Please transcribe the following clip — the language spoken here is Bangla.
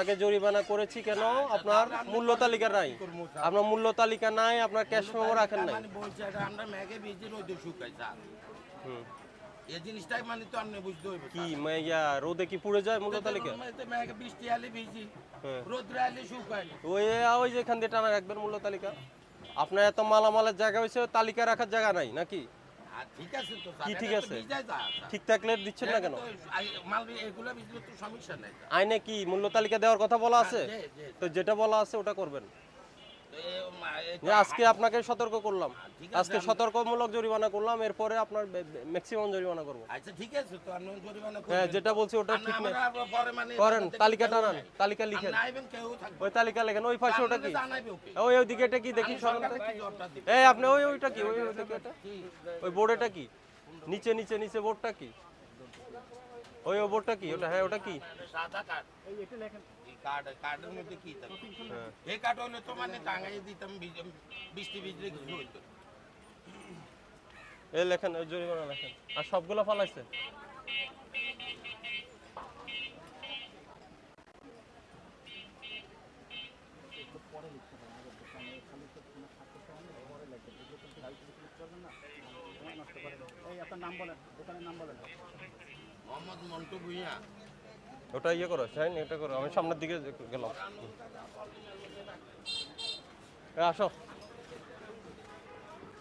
আপনাকে জরিমানা করেছি কেন? আপনার মূল্য তালিকা নাই। আপনার মূল্য তালিকা নাই আপনার ক্যাশ মেমো রাখেন নাই। মানে বলছে এটা আমরা ম্যাগে ভিজি রোদে শুকাই স্যার। হুম। এই জিনিসটাই মানে তো আপনি বুঝতে হইবে কি মে- ইয়া রোদে কি পুড়ে যায় মূল্য তালিকা? ম্যাগে বৃষ্টি আলে ভিজি হ্যাঁ। শুকাই। ওই ওই যে দিয়ে টানা রাখবেন মূল্য তালিকা। আপনার এত মালামালের জায়গা হয়েছে তালিকা রাখার জায়গা নাই নাকি? ঠিক আছে তো স্যার কি ঠিক আছে? ভিজাই যা, স্যার। ঠিক থাকলে দিচ্ছেন না কেন এটা মাল এগুলো ভিজলে তো সমস্যা নাই আইনে কি মূল্য তালিকা দেওয়ার কথা বলা আছে জি, জি। তো যেটা বলা আছে ওটা করবেন আজকে আপনাকে সতর্ক করলাম। আজকে সতর্কমূলক জরিমানা করলাম এরপরে আপনার ম্যাক্সিমাম জরিমানা করব। আচ্ছা ঠিক আছে তো আপনি জরিমানা হ্যাঁ যেটা বলছি ওটা না ঠিক মানে করেন তালিকা টানান তালিকা লিখেন। ওই তালিকা লেখেন ওই পাশে ওটা কি। ওই ওইদিকে এটা কি দেখি? এই আপনি ওই ওইটা কি? ওই ওইটা কি এটা? ওই বোর্ড এটা কি? নিচে নিচে নিচে বোর্ডটা কি? ওই বোর্ডটা কি? ওটা হ্যাঁ ওটা কি? সাদা কার্ড। এই কার্ড কার্ডের মধ্যে কি থাকে? হ্যাঁ। এই কার্ড হলে তো মানে টাঙ্গাই দিতাম বৃষ্টি ভিজলে কিছু হইতো এই লেখেন ওই জরিমানা লেখেন। আর সবগুলো ফালাইছে? মোহাম্মদ মন্টু ভুইয়া। ওটা ইয়ে করো সাইন এটা করো। আমি সামনের দিকে গেলাম। আসো।